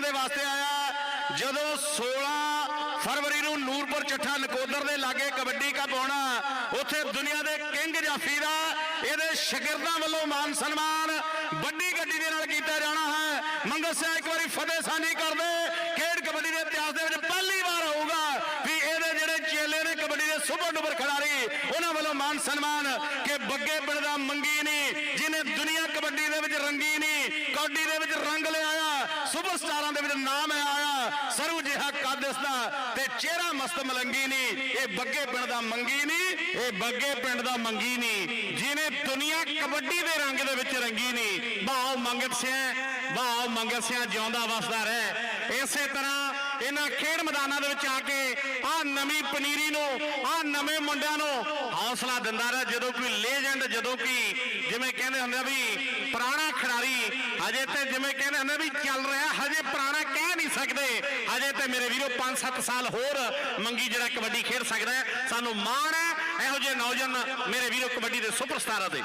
ਖੇਡਣ ਦੇ ਵਾਸਤੇ ਆਇਆ ਜਦੋਂ 16 ਫਰਵਰੀ ਨੂੰ ਨੂਰਪੁਰ ਚੱਠਾ ਨਕੋਦਰ ਦੇ ਲਾਗੇ ਕਬੱਡੀ ਕੱਪ ਹੋਣਾ, ਉੱਥੇ ਦੁਨੀਆ ਦੇ ਕਿੰਗ ਜਾਫੀ ਦਾ ਇਹਦੇ ਸ਼ਾਗਿਰਦਾਂ ਵੱਲੋਂ ਮਾਨ ਸਨਮਾਨ ਵੱਡੀ ਗੱਡੀ ਦੇ ਨਾਲ ਕੀਤਾ ਜਾਣਾ ਹੈ। ਮੰਗਲ ਸਿੰਘ ਇੱਕ ਵਾਰੀ ਫਤਿਹ ਸਾਂਝੀ ਕਰਦੇ, ਖੇਡ ਕਬੱਡੀ ਦੇ ਇਤਿਹਾਸ ਦੇ ਵਿੱਚ ਪਹਿਲੀ ਵਾਰ ਹੋਊਗਾ ਵੀ ਇਹਦੇ ਜਿਹੜੇ ਚੇਲੇ ਨੇ ਕਬੱਡੀ ਦੇ ਸੁਪਰ ਡੁਪਰ ਖਿਡਾਰੀ, ਉਹਨਾਂ ਵੱਲੋਂ ਮਾਨ ਸਨਮਾਨ ਕਿ ਬੱਗੇ ਪਿੰਡ ਦਾ ਮੰਗੀ ਨਹੀਂ, ਜਿਹਨੇ ਦੁਨੀਆ ਕਬੱਡੀ ਦੇ ਵਿੱਚ ਰੰਗੀ ਨਹੀਂ, ਕਬੱਡੀ ਦੇ ਵਿੱਚ ਰੰਗ ਲਿਆ ਸੁਪਰ ਸਟਾਰਾਂ ਦੇ ਵਿੱਚ ਨਾਮ ਆਇਆ ਸਰੂ ਜਿਹਾ ਕੱਦ ਇਸਦਾ ਤੇ ਚਿਹਰਾ ਮਸਤ ਮਲੰਗੀ ਨਹੀਂ ਇਹ ਬੱਗੇ ਪਿੰਡ ਦਾ ਮੰਗੀ ਨਹੀਂ ਇਹ ਬੱਗੇ ਪਿੰਡ ਦਾ ਮੰਗੀ ਨਹੀਂ ਜਿਹਨੇ ਦੁਨੀਆ ਕਬੱਡੀ ਦੇ ਰੰਗ ਦੇ ਵਿੱਚ ਰੰਗੀ ਨਹੀਂ ਭਾਉ ਮੰਗਤ ਸਿੰਘ ਭਾਉ ਮੰਗਤ ਸਿੰਘ ਜਿਉਂਦਾ ਵਸਦਾ ਰਹਿ। ਇਸੇ ਤਰ੍ਹਾਂ ਇਹਨਾਂ ਖੇਡ ਮੈਦਾਨਾਂ ਦੇ ਵਿੱਚ ਆ ਕੇ ਆ ਨਵੀਂ ਪਨੀਰੀ ਨੂੰ ਆ ਨਵੇਂ ਮੁੰਡਿਆਂ ਨੂੰ ਹੌਸਲਾ ਦਿੰਦਾ ਰਿਹਾ, ਜਦੋਂ ਕੋਈ ਲੈਜੈਂਡ ਜਦੋਂ ਕਿ ਜਿਵੇਂ ਕਹਿੰਦੇ ਹੁੰਦੇ ਆ ਵੀ ਪੁਰਾਣਾ ਖਿਡਾਰੀ ਹਜੇ ਤੇ ਜਿਵੇਂ ਕਹਿੰਦੇ ਹੁੰਦੇ ਵੀ ਚੱਲ ਰਿਹਾ, ਹਜੇ ਪੁਰਾਣਾ ਕਹਿ ਨਹੀਂ ਸਕਦੇ। ਹਜੇ ਤੇ ਮੇਰੇ ਵੀਰੋ 5-7 ਸਾਲ ਹੋਰ ਮੰਗੀ ਜਿਹੜਾ ਕਬੱਡੀ ਖੇਡ ਸਕਦਾ ਹੈ। ਸਾਨੂੰ ਮਾਣ ਹੈ, ਇਹੋ ਜਿਹੇ ਨੌਜਵਾਨ ਮੇਰੇ ਵੀਰੋ ਕਬੱਡੀ ਦੇ ਸੁਪਰਸਟਾਰਾਂ ਦੇ